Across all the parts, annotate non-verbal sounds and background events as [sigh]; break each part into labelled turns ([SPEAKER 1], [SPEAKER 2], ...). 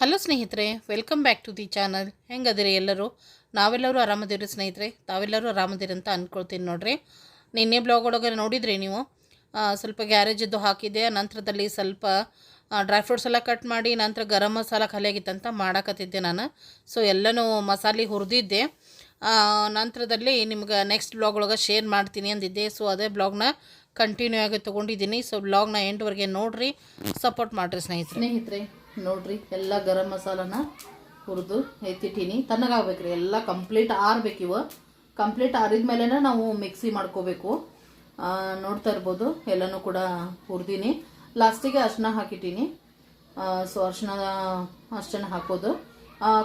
[SPEAKER 1] Hello ಸ್ನೇಹಿತರೆ welcome back to the channel ಹೆಂಗದಿರಿ ಎಲ್ಲರೂ? ನಾವೆಲ್ಲರೂ ಆರಾಮದಿರಿ ಸ್ನೇಹಿತರೆ. ತಾವೆಲ್ಲರೂ ಆರಾಮದಿರಿ ಅಂತ ಅಂದ್ಕೊಳ್ತೀನಿ ನೋಡ್ರಿ. ನಿನ್ನೆ ಬ್ಲಾಗ್ ಒಳಗೆ ನೋಡಿದ್ರಿ ನೀವು? ಸ್ವಲ್ಪ ಗ್ಯಾರೇಜದ್ದು ಹಾಕಿದೆ ನಂತರದಲ್ಲಿ ಸ್ವಲ್ಪ ಡ್ರೈ ಫ್ರೂಟ್ಸ್ ಎಲ್ಲ ಕಟ್ ಮಾಡಿ, ನಂತರ ಗರಂ ಮಸಾಲ ಖಾಲಿಯಾಗಿತ್ತಂತ ಮಾಡಾಕತ್ತಿದ್ದೆ ನಾನು. ಸೊ ಎಲ್ಲನೂ ಮಸಾಲೆ ಹುರಿದಿದ್ದೆ. ನಂತರದಲ್ಲಿ ನಿಮ್ಗೆ ನೆಕ್ಸ್ಟ್ ಬ್ಲಾಗ್ ಒಳಗೆ ಶೇರ್ ಮಾಡ್ತೀನಿ ಅಂದಿದ್ದೆ. ಸೊ ಅದೇ ಬ್ಲಾಗ್ನ ಕಂಟಿನ್ಯೂ ಆಗಿ ತೊಗೊಂಡಿದ್ದೀನಿ. ಸೊ ಬ್ಲಾಗ್ನ ಎಂಟ್ವರೆಗೆ ನೋಡಿರಿ. ಸಪೋರ್ಟ್ ಮಾಡಿರಿ ಸ್ನೇಹಿತರೆ. ಸ್ನೇಹಿತರೆ ನೋಡ್ರಿ, ಎಲ್ಲ ಗರಂ ಮಸಾಲನ ಹುರಿದು ಎತ್ತಿಟ್ಟೀನಿ. ತಣ್ಣಗಾಗ್ಬೇಕ್ರಿ, ಎಲ್ಲ ಕಂಪ್ಲೀಟ್ ಆರ್ಬೇಕು ಇವು. ಕಂಪ್ಲೀಟ್ ಆರಿದ ಮೇಲೆ ನಾವು ಮಿಕ್ಸಿ ಮಾಡ್ಕೋಬೇಕು. ನೋಡ್ತಾ ಇರ್ಬೋದು, ಎಲ್ಲನೂ ಕೂಡ ಹುರಿದೀನಿ. ಲಾಸ್ಟಿಗೆ ಅರ್ಶಿನ ಹಾಕಿಟ್ಟೀನಿ. ಸೊ ಅರ್ಶಿನ ಅಷ್ಟನ್ನ ಹಾಕೋದು.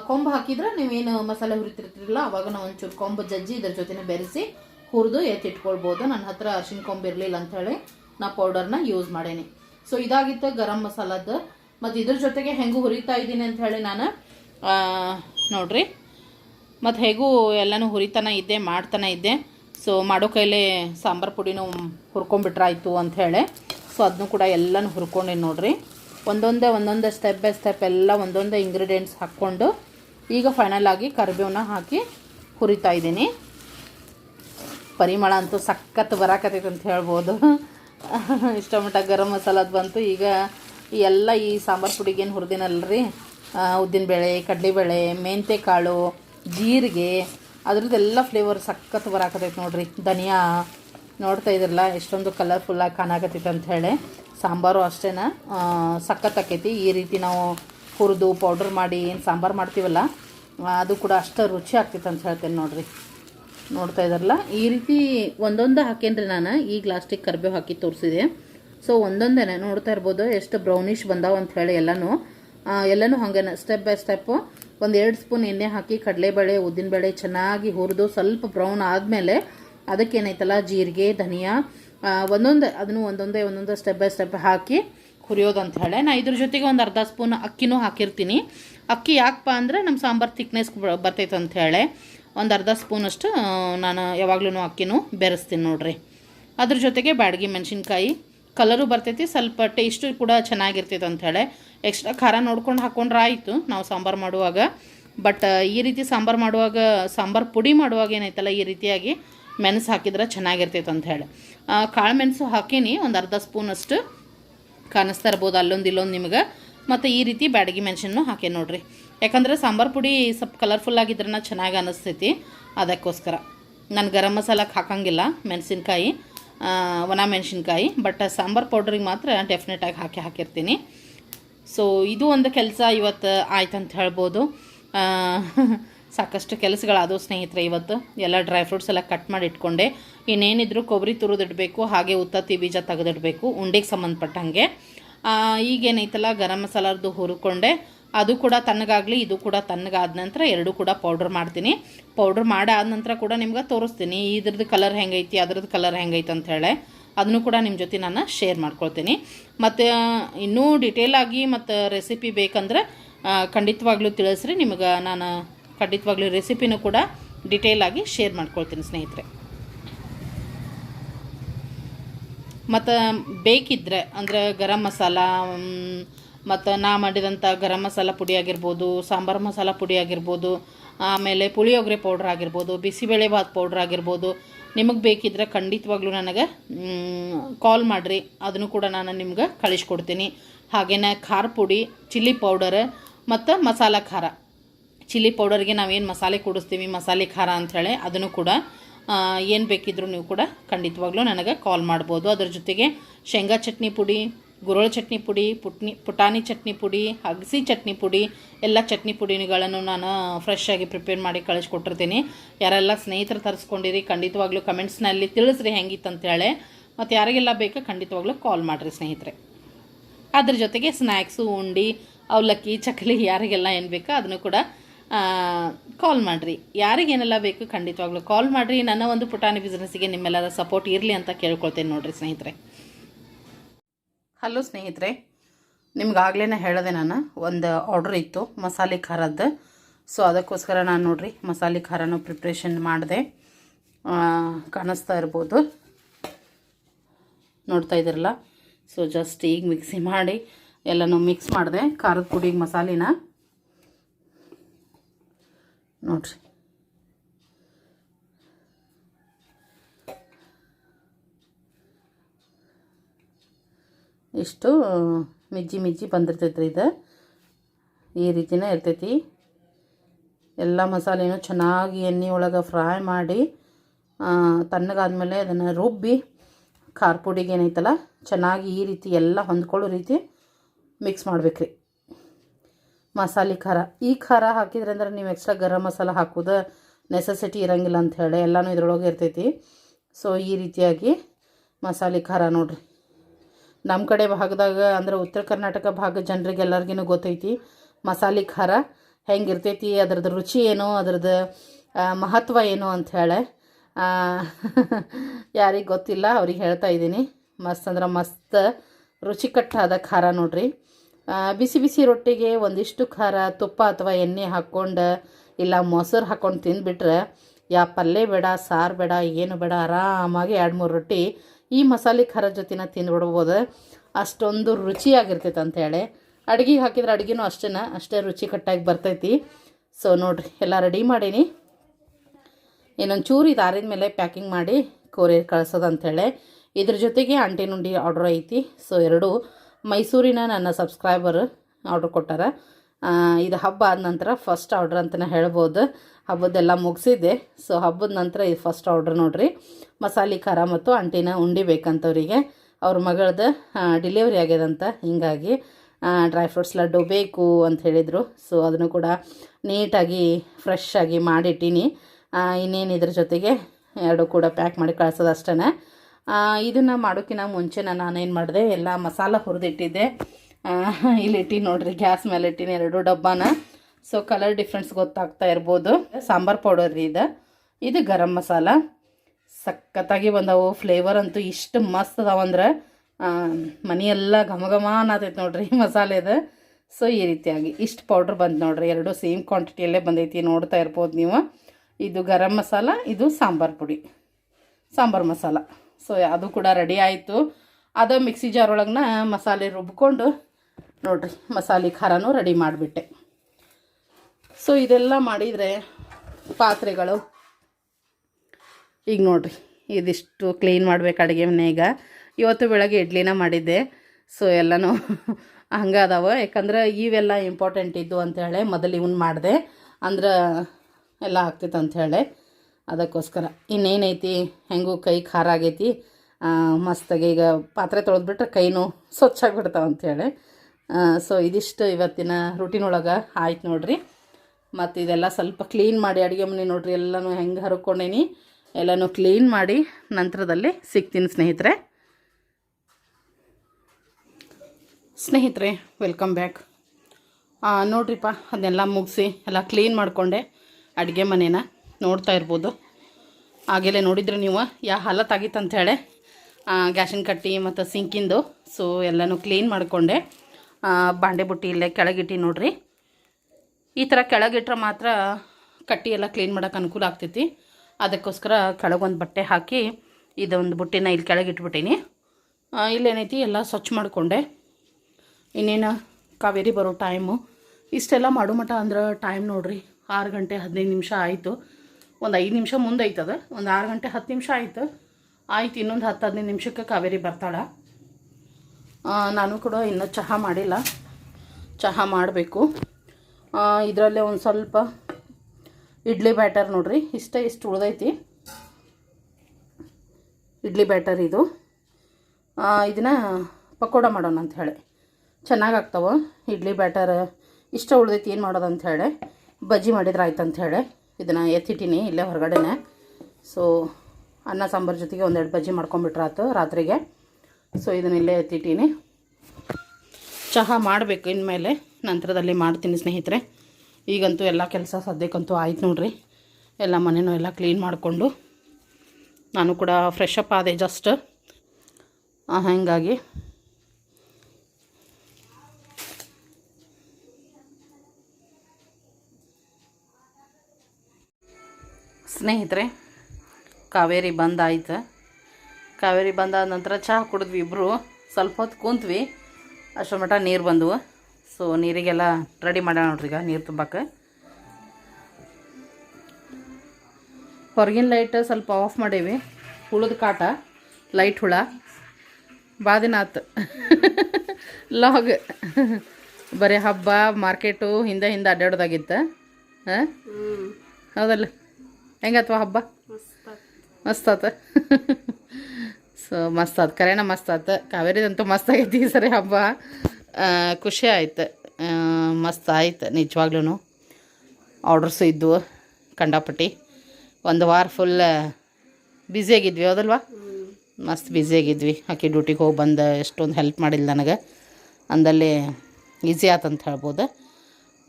[SPEAKER 1] ಕೊಂಬು ಹಾಕಿದ್ರೆ ನೀವೇನು ಮಸಾಲೆ ಹುರಿತಿರ್ತೀರಲ್ಲ, ಅವಾಗ ನಾವು ಒಂಚೂರು ಕೊಂಬು ಜಜ್ಜಿ ಇದ್ರ ಜೊತೆನೇ ಬೆರೆಸಿ ಹುರಿದು ಎತ್ತಿಟ್ಕೊಳ್ಬೋದು. ನನ್ನ ಹತ್ರ ಅರ್ಶಿನ ಕೊಂಬು ಇರಲಿಲ್ಲ ಅಂಥೇಳಿ ನಾ ಪೌಡರ್ನ ಯೂಸ್ ಮಾಡೇನಿ. ಸೊ ಇದಾಗಿತ್ತು ಗರಂ ಮಸಾಲದ್ದು ಮತ್ತು ಇದ್ರ ಜೊತೆಗೆ ಹೆಂಗೂ ಹುರಿತಾ ಇದ್ದೀನಿ ಅಂತ ಹೇಳಿ ನಾನು ನೋಡ್ರಿ. ಮತ್ತು ಹೇಗೂ ಎಲ್ಲನೂ ಹುರಿತಾನೆ ಇದ್ದೆ, ಮಾಡ್ತಾನೆ ಇದ್ದೆ. ಸೊ ಮಾಡೋ ಕೈಲೇ ಸಾಂಬಾರು ಪುಡಿನೂ ಹುರ್ಕೊಂಡ್ಬಿಟ್ರಾಯ್ತು ಅಂಥೇಳಿ ಸೊ ಅದನ್ನು ಕೂಡ ಎಲ್ಲನೂ ಹುರ್ಕೊಂಡೆ ನೋಡ್ರಿ. ಒಂದೊಂದೇ ಒಂದೊಂದೇ ಸ್ಟೆಪ್ ಬೈ ಸ್ಟೆಪ್ ಎಲ್ಲ ಒಂದೊಂದೇ ಇಂಗ್ರೀಡಿಯೆಂಟ್ಸ್ ಹಾಕ್ಕೊಂಡು ಈಗ ಫೈನಲ್ ಆಗಿ ಕರಿಬೇವನ್ನ ಹಾಕಿ ಹುರಿತಾ ಇದ್ದೀನಿ. ಪರಿಮಳ ಅಂತೂ ಸಖತ್ ಬರಾಕತ್ತೈತೆ ಅಂತ ಹೇಳ್ಬೋದು. [laughs] ಇಷ್ಟ ಮಟ್ಟ ಗರಂ ಮಸಾಲದ್ದು ಬಂತು. ಈಗ ಎಲ್ಲ ಈ ಸಾಂಬಾರು ಪುಡಿಗೇನು ಹುರಿದಿನಲ್ರಿ? ಉದ್ದಿನಬೇಳೆ ಕಡಲೆಬೇಳೆ ಮೆಂತೆ ಕಾಳು, ಜೀರಿಗೆ, ಅದ್ರದ್ದೆಲ್ಲ ಫ್ಲೇವರ್ ಸಖತ್ ಬರಾಕತೈತೆ ನೋಡಿರಿ. ಧನಿಯಾ, ನೋಡ್ತಾ ಇದ್ರಲ್ಲ, ಎಷ್ಟೊಂದು ಕಲರ್ಫುಲ್ಲಾಗಿ ಕಾಣಾಕತ್ತೈತೆ ಅಂತ ಹೇಳಿ. ಸಾಂಬಾರು ಅಷ್ಟೇನ ಸಖತ್ತಾಕೈತಿ ಈ ರೀತಿ ನಾವು ಹುರಿದು ಪೌಡ್ರ್ ಮಾಡಿ ಏನು ಸಾಂಬಾರು ಮಾಡ್ತೀವಲ್ಲ, ಅದು ಕೂಡ ಅಷ್ಟು ರುಚಿ ಆಗ್ತೈತೆ ಅಂತ ಹೇಳ್ತೇನೆ ನೋಡಿರಿ. ನೋಡ್ತಾ ಇದ್ದಾರಲ್ಲ ಈ ರೀತಿ ಒಂದೊಂದು ಹಾಕೇನ್ರಿ ನಾನು. ಈಗ ಲಾಸ್ಟಿಗೆ ಕರ್ಬೇವು ಹಾಕಿ ತೋರಿಸಿದೆ. ಸೊ ಒಂದೊಂದೇನೆ ನೋಡ್ತಾ ಇರ್ಬೋದು. ಎಷ್ಟು ಬ್ರೌನಿಷ್ ಬಂದಾವ ಅಂತ ಹೇಳಿ ಎಲ್ಲನೂ. ಎಲ್ಲನೂ ಹಾಗೇನೆ. ಸ್ಟೆಪ್ ಬೈ ಸ್ಟೆಪ್ಪು ಒಂದು ಎರಡು ಸ್ಪೂನ್ ಎಣ್ಣೆ ಹಾಕಿ ಕಡಲೆಬೇಳೆ, ಉದ್ದಿನಬೇಳೆ ಚೆನ್ನಾಗಿ ಹುರಿದು ಸ್ವಲ್ಪ ಬ್ರೌನ್ ಆದಮೇಲೆ ಅದಕ್ಕೇನೈತಲ್ಲ ಜೀರಿಗೆ, ಧನಿಯಾ ಒಂದೊಂದು ಅದನ್ನು ಒಂದೊಂದೇ ಒಂದೊಂದೇ ಸ್ಟೆಪ್ ಬೈ ಸ್ಟೆಪ್ ಹಾಕಿ ಹುರಿಯೋದು ಅಂತ ಹೇಳಿ. ನಾ ಇದ್ರ ಜೊತೆಗೆ ಒಂದು ಅರ್ಧ ಸ್ಪೂನ್ ಅಕ್ಕಿನೂ ಹಾಕಿರ್ತೀನಿ. ಅಕ್ಕಿ ಯಾಕಪ್ಪ ಅಂದರೆ ನಮ್ಮ ಸಾಂಬಾರು ಥಿಕ್ನೆಸ್ ಬರ್ತೈತೆ ಅಂತ ಹೇಳಿ. ಒಂದು ಅರ್ಧ ಸ್ಪೂನಷ್ಟು ಅಷ್ಟು ನಾನು ಯಾವಾಗ್ಲೂ ಅಕ್ಕಿನೂ ಬೆರೆಸ್ತೀನಿ ನೋಡಿರಿ. ಅದ್ರ ಜೊತೆಗೆ ಬ್ಯಾಡಗಿ ಮೆಣಸಿನ್ಕಾಯಿ ಕಲರು ಬರ್ತೈತಿ, ಸ್ವಲ್ಪ ಟೇಸ್ಟು ಕೂಡ ಚೆನ್ನಾಗಿರ್ತೈತೆ ಅಂಥೇಳಿ ಎಕ್ಸ್ಟ್ರಾ ಖಾರ ನೋಡ್ಕೊಂಡು ಹಾಕೊಂಡ್ರೆ ಆಯಿತು ನಾವು ಸಾಂಬಾರು ಮಾಡುವಾಗ. ಬಟ್ ಈ ರೀತಿ ಸಾಂಬಾರು ಮಾಡುವಾಗ, ಸಾಂಬಾರು ಪುಡಿ ಮಾಡುವಾಗ ಏನೈತಲ್ಲ, ಈ ರೀತಿಯಾಗಿ ಮೆಣಸು ಹಾಕಿದ್ರೆ ಚೆನ್ನಾಗಿರ್ತೈತೆ ಅಂಥೇಳಿ ಕಾಳು ಮೆಣಸು ಹಾಕೀನಿ, ಒಂದು ಅರ್ಧ ಸ್ಪೂನಷ್ಟು ಕಾಣಿಸ್ತಾ ಇರ್ಬೋದು ಅಲ್ಲೊಂದು ಇಲ್ಲೊಂದು ನಿಮ್ಗೆ. ಮತ್ತು ಈ ರೀತಿ ಬ್ಯಾಡಗಿ ಮೆಣಸನ್ನು ಹಾಕಿ ನೋಡಿರಿ. ಯಾಕಂದರೆ ಸಾಂಬಾರು ಪುಡಿ ಸ್ವಲ್ಪ ಕಲರ್ಫುಲ್ ಆಗಿದ್ರನ್ನ ಚೆನ್ನಾಗಿ ಅನ್ನಿಸ್ತೈತಿ ಅದಕ್ಕೋಸ್ಕರ. ನಾನು ಗರಂ ಮಸಾಲಕ್ಕೆ ಹಾಕಂಗಿಲ್ಲ ಮೆಣಸಿನ್ಕಾಯಿ. ಒಣ ಮೆಣಸಿನ್ಕಾಯಿ ಬಟ್ ಸಾಂಬಾರು ಪೌಡ್ರಿಗೆ ಮಾತ್ರ ಡೆಫಿನೆಟಾಗಿ ಹಾಕಿ ಹಾಕಿರ್ತೀನಿ. ಸೊ ಇದು ಒಂದು ಕೆಲಸ ಇವತ್ತು ಆಯ್ತು ಅಂತ ಹೇಳ್ಬೋದು. [laughs] ಸಾಕಷ್ಟು ಕೆಲಸಗಳಾದವು ಸ್ನೇಹಿತರೆ ಇವತ್ತು. ಎಲ್ಲ ಡ್ರೈ ಫ್ರೂಟ್ಸ್ ಎಲ್ಲ ಕಟ್ ಮಾಡಿ ಇಟ್ಕೊಂಡೆ. ಇನ್ನೇನಿದ್ರು ಕೊಬ್ಬರಿ ತುರಿದಿಡಬೇಕು ಹಾಗೆ ಉತ್ತತ್ತಿ ಬೀಜ ತೆಗೆದಿಡಬೇಕು, ಉಂಡೆಗೆ ಸಂಬಂಧಪಟ್ಟಂಗೆ. ಈಗೇನೈತಲ್ಲ, ಗರಂ ಮಸಾಲದ್ದು ಹುರ್ಕೊಂಡೆ. ಅದು ಕೂಡ ತಣ್ಣಗಾಗಲಿ, ಇದು ಕೂಡ ತಣ್ಣಗಾದ ನಂತರ ಎರಡೂ ಕೂಡ ಪೌಡ್ರ್ ಮಾಡ್ತೀನಿ. ಪೌಡ್ರ್ ಮಾಡಾದ ನಂತರ ಕೂಡ ನಿಮ್ಗೆ ತೋರಿಸ್ತೀನಿ. ಇದ್ರದ್ದು ಕಲರ್ ಹೆಂಗೈತಿ, ಅದ್ರದ್ದು ಕಲರ್ ಹೆಂಗೈತೆ ಹೇಳಿ. ಅದನ್ನು ಕೂಡ ನಿಮ್ಮ ಜೊತೆ ನಾನು ಶೇರ್ ಮಾಡ್ಕೊಳ್ತೀನಿ. ಮತ್ತು ಇನ್ನೂ ಡಿಟೇಲ್ ಆಗಿ ಮತ್ತು ರೆಸಿಪಿ ಬೇಕಂದ್ರೆ ಖಂಡಿತವಾಗ್ಲೂ ತಿಳಿಸ್ರಿ. ನಿಮಗೆ ನಾನು ಖಂಡಿತವಾಗ್ಲೂ ರೆಸಿಪಿನೂ ಕೂಡ ಡಿಟೇಲ್ ಆಗಿ ಶೇರ್ ಮಾಡ್ಕೊಳ್ತೀನಿ ಸ್ನೇಹಿತರೆ. ಮತ್ತು ಬೇಕಿದ್ದರೆ ಅಂದರೆ ಗರಂ ಮಸಾಲ ಮತ್ತು ನಾ ಮಾಡಿದಂಥ ಗರಂ ಮಸಾಲ ಪುಡಿ ಆಗಿರ್ಬೋದು, ಸಾಂಬಾರು ಮಸಾಲ ಪುಡಿ ಆಗಿರ್ಬೋದು, ಆಮೇಲೆ ಪುಳಿಯೋಗರೆ ಪೌಡ್ರ್ ಆಗಿರ್ಬೋದು, ಬಿಸಿಬೇಳೆ ಭಾತ್ ಪೌಡ್ರ್ ಆಗಿರ್ಬೋದು. ನಿಮಗೆ ಬೇಕಿದ್ರೆ ಖಂಡಿತವಾಗ್ಲೂ ನನಗೆ ಕಾಲ್ ಮಾಡಿರಿ. ಅದನ್ನು ಕೂಡ ನಾನು ನಿಮ್ಗೆ ಕಳಿಸ್ಕೊಡ್ತೀನಿ. ಹಾಗೆಯೇ ಖಾರ ಪುಡಿ ಚಿಲ್ಲಿ ಪೌಡರ್ ಮತ್ತು ಮಸಾಲ ಖಾರ. ಚಿಲ್ಲಿ ಪೌಡರ್ಗೆ ನಾವೇನು ಮಸಾಲೆ ಕೂಡಿಸ್ತೀವಿ, ಮಸಾಲೆ ಖಾರ ಅಂಥೇಳಿ ಅದನ್ನು ಕೂಡ ಏನು ಬೇಕಿದ್ರೂ ನೀವು ಕೂಡ ಖಂಡಿತವಾಗ್ಲೂ ನನಗೆ ಕಾಲ್ ಮಾಡ್ಬೋದು. ಅದ್ರ ಜೊತೆಗೆ ಶೇಂಗಾ ಚಟ್ನಿ ಪುಡಿ ಗುರಳ ಚಟ್ನಿ ಪುಡಿ, ಪುಟ್ನಿ, ಪುಟಾಣಿ ಚಟ್ನಿ ಪುಡಿ, ಅಗಸಿ ಚಟ್ನಿ ಪುಡಿ, ಎಲ್ಲ ಚಟ್ನಿ ಪುಡಿಗಳನ್ನು ನಾನು ಫ್ರೆಶ್ ಆಗಿ ಪ್ರಿಪೇರ್ ಮಾಡಿ ಕಳಿಸ್ಕೊಟ್ಟಿರ್ತೀನಿ. ಯಾರೆಲ್ಲ ಸ್ನೇಹಿತರು ತರಿಸ್ಕೊಂಡಿರಿ, ಖಂಡಿತವಾಗ್ಲೂ ಕಮೆಂಟ್ಸ್ನಲ್ಲಿ ತಿಳಿಸ್ರಿ ಹೆಂಗಿತ್ತು ಅಂತೇಳಿ ಮತ್ತು ಯಾರಿಗೆಲ್ಲ ಬೇಕು ಖಂಡಿತವಾಗ್ಲೂ ಕಾಲ್ ಮಾಡಿರಿ ಸ್ನೇಹಿತರೆ. ಅದ್ರ ಜೊತೆಗೆ ಸ್ನ್ಯಾಕ್ಸು ಉಂಡಿ, ಅವಲಕ್ಕಿ ಚಕ್ಕಲಿ ಯಾರಿಗೆಲ್ಲ ಏನು ಬೇಕೋ ಅದನ್ನು ಕೂಡ ಕಾಲ್ ಮಾಡಿರಿ. ಯಾರಿಗೇನೆಲ್ಲ ಬೇಕು ಖಂಡಿತವಾಗ್ಲೂ ಕಾಲ್ ಮಾಡಿರಿ. ನನ್ನ ಒಂದು ಪುಟಾಣಿ ಬಿಸ್ನೆಸ್ಸಿಗೆ ನಿಮ್ಮೆಲ್ಲರ ಸಪೋರ್ಟ್ ಇರಲಿ ಅಂತ ಕೇಳ್ಕೊಳ್ತೇನೆ ನೋಡಿರಿ ಸ್ನೇಹಿತರೆ. ಹಲೋ ಸ್ನೇಹಿತರೆ ನಿಮ್ಗಾಗಲೇ ಹೇಳಿದೆ ನಾನು, ಒಂದು ಆರ್ಡ್ರ್ ಇತ್ತು, ಮಸಾಲೆ ಖಾರದ್ದು. ಸೊ ಅದಕ್ಕೋಸ್ಕರ ನಾನು ನೋಡಿರಿ, ಮಸಾಲೆ ಖಾರನೂ ಪ್ರಿಪ್ರೇಷನ್ ಮಾಡಿದೆ. ಕಾಣಿಸ್ತಾ ಇರ್ಬೋದು. ನೋಡ್ತಾ ಇದ್ದೀರಲ್ಲ? ಸೊ ಜಸ್ಟ್ ಈಗ ಮಿಕ್ಸಿ ಮಾಡಿ, ಎಲ್ಲನೂ ಮಿಕ್ಸ್ ಮಾಡಿದೆ, ಖಾರದ ಪುಡಿಗೆ ಮಸಾಲಿನ. ನೋಡಿರಿ. ಇಷ್ಟು ಮಿಜ್ಜಿ ಮಿಜ್ಜಿ ಬಂದಿರ್ತೈತ್ರಿ ಇದು. ಈ ರೀತಿನೇ ಇರ್ತೈತಿ. ಎಲ್ಲ ಮಸಾಲೆನೂ ಚೆನ್ನಾಗಿ ಎಣ್ಣೆ ಒಳಗೆ ಫ್ರೈ ಮಾಡಿ ತಣ್ಣಗಾದ್ಮೇಲೆ ಅದನ್ನು ರುಬ್ಬಿ, ಖಾರ ಪುಡಿಗೆ ಏನೈತಲ್ಲ, ಚೆನ್ನಾಗಿ ಈ ರೀತಿ ಎಲ್ಲ ಹೊಂದ್ಕೊಳ್ಳೋ ರೀತಿ ಮಿಕ್ಸ್ ಮಾಡ್ಬೇಕ್ರಿ. ಮಸಾಲೆ ಖಾರ. ಈ ಖಾರ ಹಾಕಿದ್ರೆ ಅಂದ್ರೆ ನೀವು ಎಕ್ಸ್ಟ್ರಾ ಗರಂ ಮಸಾಲ ಹಾಕೋದು ನೆಸೆಸಿಟಿ ಇರಂಗಿಲ್ಲ ಅಂತ ಹೇಳಿ, ಎಲ್ಲನೂ ಇದ್ರೊಳಗೆ ಇರ್ತೈತಿ. ಸೊ ಈ ರೀತಿಯಾಗಿ ಮಸಾಲೆ ಖಾರ ನೋಡ್ರಿ. ನಮ್ಮ ಕಡೆ ಭಾಗದಾಗ ಅಂದ್ರೆ ಉತ್ತರ ಕರ್ನಾಟಕ ಭಾಗ ಜನರಿಗೆ ಎಲ್ಲರಿಗೂ ಗೊತ್ತೈತಿ. ಮಸಾಲೆ ಖಾರ ಹೆಂಗಿರ್ತೈತಿ ಅದ್ರದ್ದು ರುಚಿ ಏನು ಅದ್ರದ್ದು ಮಹತ್ವ ಏನು ಅಂತ ಹೇಳಿ. ಯಾರಿಗೆ ಗೊತ್ತಿಲ್ಲ ಅವ್ರಿಗೆ ಹೇಳ್ತಾ ಇದ್ದೀನಿ. ಮಸ್ತ್ ಅಂದ್ರೆ ಮಸ್ತ್ ರುಚಿಕಟ್ಟಾದ ಖಾರ ನೋಡ್ರಿ. ಬಿಸಿ ಬಿಸಿ ರೊಟ್ಟಿಗೆ ಒಂದಿಷ್ಟು ಖಾರ, ತುಪ್ಪ ಅಥವಾ ಎಣ್ಣೆ ಹಾಕ್ಕೊಂಡು ಇಲ್ಲ ಮೊಸರು ಹಾಕ್ಕೊಂಡು ತಿಂದುಬಿಟ್ರೆ ಯಾ ಪಲ್ಯ ಬೇಡ, ಸಾರು ಬೇಡ, ಏನು ಬೇಡ, ಆರಾಮಾಗಿ ಎರಡು ಮೂರು ರೊಟ್ಟಿ ಈ ಮಸಾಲೆ ಖಾರ ಜೊತೆನ ತಿಂದ್ಬಿಡ್ಬೋದು. ಅಷ್ಟೊಂದು ರುಚಿಯಾಗಿರ್ತೈತೆ ಅಂಥೇಳಿ ಅಡುಗೆ ಹಾಕಿದ್ರೆ ಅಡುಗೆನೂ ಅಷ್ಟೇ ಅಷ್ಟೇ ರುಚಿಕಟ್ಟಾಗಿ ಬರ್ತೈತಿ. ಸೊ ನೋಡಿರಿ, ಎಲ್ಲ ರೆಡಿ ಮಾಡೀನಿ. ಇನ್ನೊಂದು ಚೂರು ಇದು ಆರಿದ ಮೇಲೆ ಪ್ಯಾಕಿಂಗ್ ಮಾಡಿ ಕೊರಿಯರ್ ಕಳ್ಸೋದು ಅಂಥೇಳಿ ಇದ್ರ ಜೊತೆಗೆ ಅಂಟಿ ನುಂಡಿ ಆರ್ಡ್ರ್ ಐತಿ. ಸೊ ಎರಡು ಮೈಸೂರಿನ ನನ್ನ ಸಬ್ಸ್ಕ್ರೈಬರ್ ಆರ್ಡ್ರ್ ಕೊಟ್ಟಾರ. ಇದು ಹಬ್ಬ ಆದ ನಂತರ ಫಸ್ಟ್ ಆರ್ಡ್ರ್ ಅಂತಲೇ ಹೇಳ್ಬೋದು. ಹಬ್ಬದ್ದೆಲ್ಲ ಮುಗಿಸಿದ್ದೆ. ಸೊ ಹಬ್ಬದ ನಂತರ ಇದು ಫಸ್ಟ್ ಆರ್ಡ್ರ್ ನೋಡಿರಿ. ಮಸಾಲೆ, ಖಾರ ಮತ್ತು ಅಂಟಿನ ಉಂಡಿ ಬೇಕಂತವರಿಗೆ. ಅವ್ರ ಮಗಳದ್ದು ಡಿಲಿವರಿ ಆಗ್ಯದಂತ. ಹಿಂಗಾಗಿ ಡ್ರೈ ಫ್ರೂಟ್ಸ್ ಲಡ್ಡು ಬೇಕು ಅಂತ ಹೇಳಿದರು. ಸೊ ಅದನ್ನು ಕೂಡ ನೀಟಾಗಿ ಫ್ರೆಶ್ ಆಗಿ ಮಾಡಿಟ್ಟೀನಿ. ಇನ್ನೇನು ಇದ್ರ ಜೊತೆಗೆ ಎರಡು ಕೂಡ ಪ್ಯಾಕ್ ಮಾಡಿ ಕಳ್ಸೋದು ಅಷ್ಟೇ ಇದನ್ನು ಮಾಡೋಕ್ಕಿಂತ ಮುಂಚೆ ನಾನು ಏನು ಮಾಡಿದೆ, ಎಲ್ಲ ಮಸಾಲ ಹುರಿದಿಟ್ಟಿದ್ದೆ. ಇಲ್ಲಿ ನೋಡಿರಿ ನೋಡ್ರಿ, ಗ್ಯಾಸ್ ಮೇಲೆ ಇಟ್ಟಿನಿ ಎರಡು ಡಬ್ಬನ. ಸೊ ಕಲರ್ ಡಿಫ್ರೆನ್ಸ್ ಗೊತ್ತಾಗ್ತಾ ಇರ್ಬೋದು. ಸಾಂಬಾರ್ ಪೌಡರ್ ಇದು. ಇದು ಗರಂ ಮಸಾಲ. ಸಖತ್ತಾಗಿ ಬಂದವು. ಫ್ಲೇವರ್ ಅಂತೂ ಇಷ್ಟು ಮಸ್ತ್ ಅದಾವಂದ್ರೆ ಮನೆಯೆಲ್ಲ ಘಮ ಘಮ ಅನ್ನತೈತೆ ನೋಡ್ರಿ ಮಸಾಲೆದು ಸೊ ಈ ರೀತಿಯಾಗಿ ಇಷ್ಟು ಪೌಡ್ರ್ ಬಂದು ನೋಡ್ರಿ. ಎರಡು ಸೇಮ್ ಕ್ವಾಂಟಿಟಿಯಲ್ಲೇ ಬಂದೈತಿ ನೋಡ್ತಾ ಇರ್ಬೋದು ನೀವು. ಇದು ಗರಂ ಮಸಾಲ, ಇದು ಸಾಂಬಾರ್ ಪುಡಿ. ಸಾಂಬಾರು ಮಸಾಲ. ಸೊ ಅದು ಕೂಡ ರೆಡಿ ಆಯಿತು. ಅದು ಮಿಕ್ಸಿ ಜಾರ್ ಒಳಗನ ಮಸಾಲೆ ರುಬ್ಕೊಂಡು ನೋಡ್ರಿ, ಮಸಾಲೆ ಖಾರನೂ ರೆಡಿ ಮಾಡಿಬಿಟ್ಟೆ. ಸೊ ಇದೆಲ್ಲ ಮಾಡಿದರೆ ಪಾತ್ರೆಗಳು. ಈಗ ನೋಡಿರಿ, ಇದಿಷ್ಟು ಕ್ಲೀನ್ ಮಾಡಬೇಕು ಅಡುಗೆ ಮನೆಯಾಗ ಇವತ್ತು ಬೆಳಗ್ಗೆ ಇಡ್ಲಿನ ಮಾಡಿದ್ದೆ. ಸೊ ಎಲ್ಲನೂ [laughs] ಹಂಗೆ ಅದಾವೆ. ಯಾಕಂದ್ರೆ ಇವೆಲ್ಲ ಇಂಪಾರ್ಟೆಂಟ್ ಇದ್ದು ಅಂಥೇಳಿ ಮೊದಲು ಇವನ್ ಮಾಡಿದೆ. ಅಂದ್ರೆ ಎಲ್ಲ ಆಗ್ತೈತೆ ಅಂಥೇಳಿ ಅದಕ್ಕೋಸ್ಕರ. ಇನ್ನೇನೈತಿ? ಹೆಂಗೂ ಕೈ ಖಾರ ಆಗೈತಿ. ಮಸ್ತಾಗಿ ಈಗ ಪಾತ್ರೆ ತೊಳೆದ್ಬಿಟ್ರೆ ಕೈನೂ ಸ್ವಚ್ಛ ಅಂಥೇಳಿ ಸೊ ಇದಿಷ್ಟು ಇವತ್ತಿನ ರೂಟೀನ್ ಒಳಗೆ ಆಯ್ತು ನೋಡ್ರಿ. ಮತ್ತು ಇದೆಲ್ಲ ಸ್ವಲ್ಪ ಕ್ಲೀನ್ ಮಾಡಿ ಅಡುಗೆ ಮನೆ ನೋಡ್ರಿ, ಎಲ್ಲನೂ ಹೆಂಗೆ ಹರ್ಕೊಂಡೇನಿ, ಎಲ್ಲನೂ ಕ್ಲೀನ್ ಮಾಡಿ ನಂತರದಲ್ಲಿ ಸಿಗ್ತೀನಿ ಸ್ನೇಹಿತರೆ. ಸ್ನೇಹಿತರೆ ವೆಲ್ಕಮ್ ಬ್ಯಾಕ್ ನೋಡ್ರಿಪ್ಪ ಅದನ್ನೆಲ್ಲ ಮುಗಿಸಿ ಎಲ್ಲ ಕ್ಲೀನ್ ಮಾಡಿಕೊಂಡೆ ಅಡುಗೆ ಮನೇನ ನೋಡ್ತಾ ಇರ್ಬೋದು. ಆಗೆಲ್ಲ ನೋಡಿದ್ರೆ ನೀವು, ಯಾ ಹಾಲತ್ತಾಗಿತ್ತು ಅಂಥೇಳಿ ಗ್ಯಾಸಿನ ಕಟ್ಟಿ ಮತ್ತು ಸಿಂಕಿಂದು ಸೊ ಎಲ್ಲನೂ ಕ್ಲೀನ್ ಮಾಡಿಕೊಂಡೆ. ಬಾಂಡೆ ಬುಟ್ಟಿ ಇಲ್ಲೇ ಕೆಳಗಿಟ್ಟು ನೋಡ್ರಿ. ಈ ಥರ ಕೆಳಗಿಟ್ರೆ ಮಾತ್ರ ಕಟ್ಟಿ ಎಲ್ಲ ಕ್ಲೀನ್ ಮಾಡೋಕೆ ಅನುಕೂಲ ಆಗ್ತೈತಿ. ಅದಕ್ಕೋಸ್ಕರ ಕೆಳಗೊಂದು ಬಟ್ಟೆ ಹಾಕಿ ಇದೊಂದು ಬುಟ್ಟಿನ ಇಲ್ಲಿ ಕೆಳಗಿಟ್ಬಿಟ್ಟೀನಿ ಇಲ್ಲೇನೈತಿ, ಎಲ್ಲ ಸ್ವಚ್ಛ ಮಾಡಿಕೊಂಡೆ. ಇನ್ನೇನು ಕಾವೇರಿ ಬರೋ ಟೈಮು ಇಷ್ಟೆಲ್ಲ ಮಾಡೋ ಮಟ ಅಂದ್ರೆ ಟೈಮ್ ನೋಡ್ರಿ. ಆರು ಗಂಟೆ ಹದಿನೈದು ನಿಮಿಷ ಆಯಿತು. ಒಂದು ಐದು ನಿಮಿಷ ಮುಂದೆ ಒಂದು ಆರು ಗಂಟೆ ಹತ್ತು ನಿಮಿಷ ಆಯಿತು. ಆಯ್ತು, ಇನ್ನೊಂದು ಹತ್ತು ಹದಿನೈದು ನಿಮಿಷಕ್ಕೆ ಕಾವೇರಿ ಬರ್ತಾಳೆ. ನಾನು ಕೂಡ ಇನ್ನೂ ಚಹಾ ಮಾಡಿಲ್ಲ. ಚಹಾ ಮಾಡಬೇಕು. ಇದರಲ್ಲೇ ಒಂದು ಸ್ವಲ್ಪ ಇಡ್ಲಿ ಬ್ಯಾಟರ್ ನೋಡ್ರಿ. ಇಷ್ಟ ಇಷ್ಟು ಉಳ್ದೈತಿ. ಇಡ್ಲಿ ಬ್ಯಾಟರ್ ಇದು. ಇದನ್ನ ಪಕೋಡ ಮಾಡೋಣ ಅಂತ ಹೇಳಿ. ಚೆನ್ನಾಗಿ ಆಗ್ತಾವ. ಇಡ್ಲಿ ಬ್ಯಾಟರ್ ಇಷ್ಟ ಉಳ್ದೈತಿ, ಏನು ಮಾಡೋದು ಅಂತ ಹೇಳಿ. ಬಜ್ಜಿ ಮಾಡಿದ್ರೆ ಆಯ್ತು ಅಂತ ಹೇಳಿ. ಇದನ್ನು ಎತ್ತಿಟ್ಟಿನಿ ಇಲ್ಲೇ ಹೊರಗಡೆನೆ. ಸೊ ಅನ್ನ, ಸಾಂಬಾರು ಜೊತೆಗೆ ಒಂದೆರಡು ಬಜ್ಜಿ ಮಾಡ್ಕೊಂಬಿಟ್ರೆ ಆಯ್ತು ರಾತ್ರಿಗೆ. ಸೊ ಇದನ್ನ ಇಲ್ಲೇ ಎತ್ತಿಟ್ಟೀನಿ. ಚಹಾ ಮಾಡಬೇಕು ಇನ್ಮೇಲೆ. ನಂತರದಲ್ಲಿ ಮಾಡ್ತೀನಿ ಸ್ನೇಹಿತರೆ. ಈಗಂತೂ ಎಲ್ಲ ಕೆಲಸ ಸದ್ಯಕ್ಕಂತೂ ಆಯ್ತು ನೋಡ್ರಿ. ಎಲ್ಲ ಮನೆಯೂ ಎಲ್ಲ ಕ್ಲೀನ್ ಮಾಡಿಕೊಂಡು ನಾನು ಕೂಡ ಫ್ರೆಶ್ ಅಪ್ ಆದೆ ಜಸ್ಟ್ ಹಾಗಾಗಿ. ಸ್ನೇಹಿತರೆ, ಕಾವೇರಿ ಬಂದಾಯ್ತು ಕಾವೇರಿ ಬಂದಾದ ನಂತರ ಚಹಾ ಕುಡಿದ್ವಿ ಇಬ್ಬರು ಸ್ವಲ್ಪ ಹೊತ್ತು ಕೂತ್ವಿ. ಅಷ್ಟರ ಮಟ್ಟ ನೀರು ಬಂದವು. ಸೊ ನೀರಿಗೆಲ್ಲ ರೆಡಿ ಮಾಡೋಣ ನೋಡ್ರಿ ಈಗ, ನೀರು ತುಂಬಕ್ಕೆ ಹೊರಗಿನ ಲೈಟ್ ಸ್ವಲ್ಪ ಆಫ್ ಮಾಡೇವಿ. ಹುಳದ ಕಾಟ ಲೈಟ್ ಹುಳ. ಭಾಳ ದಿನ ಆತು ಲಾಗ್ ಬರೀ ಹಬ್ಬ, ಮಾರ್ಕೆಟು, ಹಿಂದೆ ಹಿಂದೆ ಅಡ್ಡಾಡೋದಾಗಿತ್ತು ಹಾಂ? ಹೌದಲ್ಲ? ಹೆಂಗತ್ವ ಹಬ್ಬ? ಮಸ್ತ್ ಆತ [laughs] ಸೊ ಮಸ್ತ್ ಆತು ಕರೆನ ಮಸ್ತ್ ಆತ ಕಾವೇರಿದಂತೂ ಮಸ್ತ್ ಆಗೈತಿ ಸರಿ ಹಬ್ಬ. ಖುಷಿ ಆಯ್ತು. ಮಸ್ತ್ ಆಯ್ತು ನಿಜವಾಗ್ಲೂ ಆರ್ಡರ್ಸ್ ಇದ್ದವು ಕಂಡಾಪಟ್ಟಿ. ಒಂದು ವಾರ ಫುಲ್ ಬ್ಯುಸಿಯಾಗಿದ್ವಿ ಹೌದಲ್ವಾ? ಮಸ್ತ್ ಬ್ಯುಸಿಯಾಗಿದ್ವಿ ಆಕೆ ಡ್ಯೂಟಿಗೆ ಹೋಗಿ ಬಂದು, ಎಷ್ಟೊಂದು ಹೆಲ್ಪ್ ಮಾಡಿಲ್ಲ ನನಗೆ. ಅಂದಲ್ಲಿ ಈಸಿ ಆತಂತ ಹೇಳ್ಬೋದು.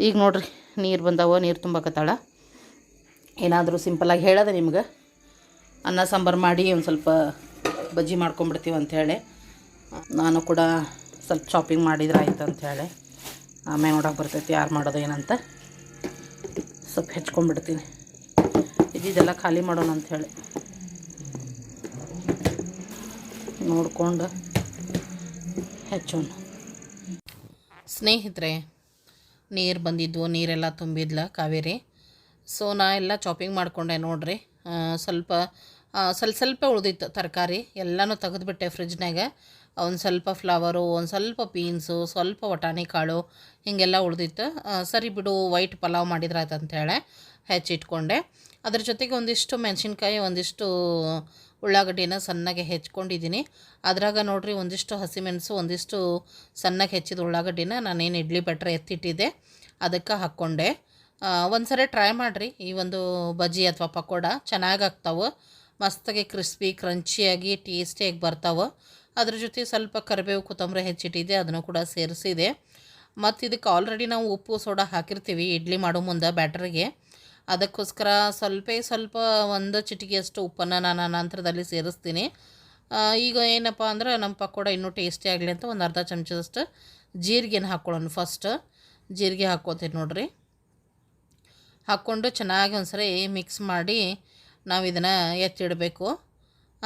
[SPEAKER 1] ಈಗ ನೋಡ್ರಿ, ನೀರು ಬಂದಾವ, ನೀರು ತುಂಬಕತ್ತಾಳ? ಏನಾದರೂ ಸಿಂಪಲಾಗಿ ಹೇಳೋದು ನಿಮ್ಗೆ? ಅನ್ನ, ಸಾಂಬಾರು ಮಾಡಿ ಒಂದು ಸ್ವಲ್ಪ ಬಜ್ಜಿ ಮಾಡ್ಕೊಂಬಿಡ್ತೀವಿ ಅಂಥೇಳಿ ನಾನು ಕೂಡ ಸ್ವಲ್ಪ ಶಾಪಿಂಗ್ ಮಾಡಿದ್ರೆ ಆಯ್ತು ಅಂಥೇಳಿ ಆಮೇಲೆ ನೋಡೋಕೆ ಬರ್ತೈತಿ, ಯಾರು ಮಾಡೋದು, ಏನಂತ. ಸ್ವಲ್ಪ ಹೆಚ್ಕೊಂಡ್ಬಿಡ್ತೀನಿ. ಇದ್ದಿದ್ದೆಲ್ಲ ಖಾಲಿ ಮಾಡೋಣ ಅಂಥೇಳಿ ನೋಡಿಕೊಂಡು ಹೆಚ್ಚೋಣ. ಸ್ನೇಹಿತರೆ, ನೀರು ಬಂದಿದ್ವು ನೀರೆಲ್ಲ ತುಂಬಿದ್ಲ ಕಾವೇರಿ. ಸೊ ನಾ ಎಲ್ಲ ಚಾಪಿಂಗ್ ಮಾಡಿಕೊಂಡೆ ನೋಡ್ರಿ. ಸ್ವಲ್ಪ ಸ್ವಲ್ಪ ಸ್ವಲ್ಪ ಉಳ್ದಿತ್ತು ತರಕಾರಿ. ಎಲ್ಲನೂ ತೆಗೆದುಬಿಟ್ಟೆ ಫ್ರಿಜ್ನಾಗ ಒಂದು ಸ್ವಲ್ಪ ಫ್ಲವರು ಒಂದು ಸ್ವಲ್ಪ ಬೀನ್ಸು ಸ್ವಲ್ಪ ವಟಾಣಿ ಕಾಳು ಹೀಗೆಲ್ಲ ಉಳಿದಿತ್ತು. ಸರಿ ಬಿಡು ವೈಟ್ ಪಲಾವ್ ಮಾಡಿದ್ರೆ ಆಯ್ತು ಅಂತೇಳಿ ಹೆಚ್ಚಿಟ್ಕೊಂಡೆ ಅದ್ರ ಜೊತೆಗೆ ಒಂದಿಷ್ಟು ಮೆಣಸಿನ್ಕಾಯಿ, ಒಂದಿಷ್ಟು ಉಳ್ಳಾಗಡ್ಡಿನ ಸಣ್ಣಗೆ ಹೆಚ್ಕೊಂಡಿದ್ದೀನಿ. ಅದ್ರಾಗ ನೋಡಿರಿ, ಒಂದಿಷ್ಟು ಹಸಿಮೆಣಸು, ಒಂದಿಷ್ಟು ಸಣ್ಣಗೆ ಹೆಚ್ಚಿದ ಉಳ್ಳಾಗಡ್ಡಿನ ನಾನೇನು ಇಡ್ಲಿ ಬೆಟ್ರೆ ಎತ್ತಿಟ್ಟಿದ್ದೆ, ಅದಕ್ಕೆ ಹಾಕ್ಕೊಂಡೆ. ಒಂದು ಸರಿ ಟ್ರೈ ಮಾಡಿರಿ, ಈ ಒಂದು ಬಜ್ಜಿ ಅಥವಾ ಪಕೋಡ ಚೆನ್ನಾಗಿ ಆಗ್ತಾವೆ. ಮಸ್ತಾಗಿ ಕ್ರಿಸ್ಪಿ ಕ್ರಂಚಿಯಾಗಿ ಟೇಸ್ಟಿಯಾಗಿ ಬರ್ತಾವೆ. ಅದ್ರ ಜೊತೆ ಸ್ವಲ್ಪ ಕರಿಬೇವು ಕೊತ್ತಂಬರಿ ಹೆಚ್ಚಿಟ್ಟಿದೆ, ಅದನ್ನು ಕೂಡ ಸೇರಿಸಿದೆ. ಮತ್ತು ಇದಕ್ಕೆ ಆಲ್ರೆಡಿ ನಾವು ಉಪ್ಪು, ಸೋಡಾ ಹಾಕಿರ್ತೀವಿ, ಇಡ್ಲಿ ಮಾಡೋ ಮುಂದೆ ಬ್ಯಾಟ್ರಿಗೆ. ಅದಕ್ಕೋಸ್ಕರ ಸ್ವಲ್ಪ ಸ್ವಲ್ಪ ಒಂದು ಚಿಟಿಕೆಯಷ್ಟು ಉಪ್ಪನ್ನು ನಾನು ನಂತರದಲ್ಲಿ ಸೇರಿಸ್ತೀನಿ. ಈಗ ಏನಪ್ಪ ಅಂದ್ರೆ ನಮ್ಮ ಪಕೋಡ ಇನ್ನೂ ಟೇಸ್ಟಿ ಆಗಲಿ ಅಂತ ಒಂದು ಅರ್ಧ ಚಮಚದಷ್ಟು ಜೀರಿಗೆನ ಹಾಕ್ಕೊಳ್ಳೋಣ ಫಸ್ಟ್ ಜೀರಿಗೆ ಹಾಕ್ಕೊತೀನಿ ನೋಡ್ರಿ. ಹಾಕ್ಕೊಂಡು ಚೆನ್ನಾಗಿ ಒಂದ್ಸರಿ ಮಿಕ್ಸ್ ಮಾಡಿ ನಾವು ಇದನ್ನು ಎತ್ತಿಡಬೇಕು.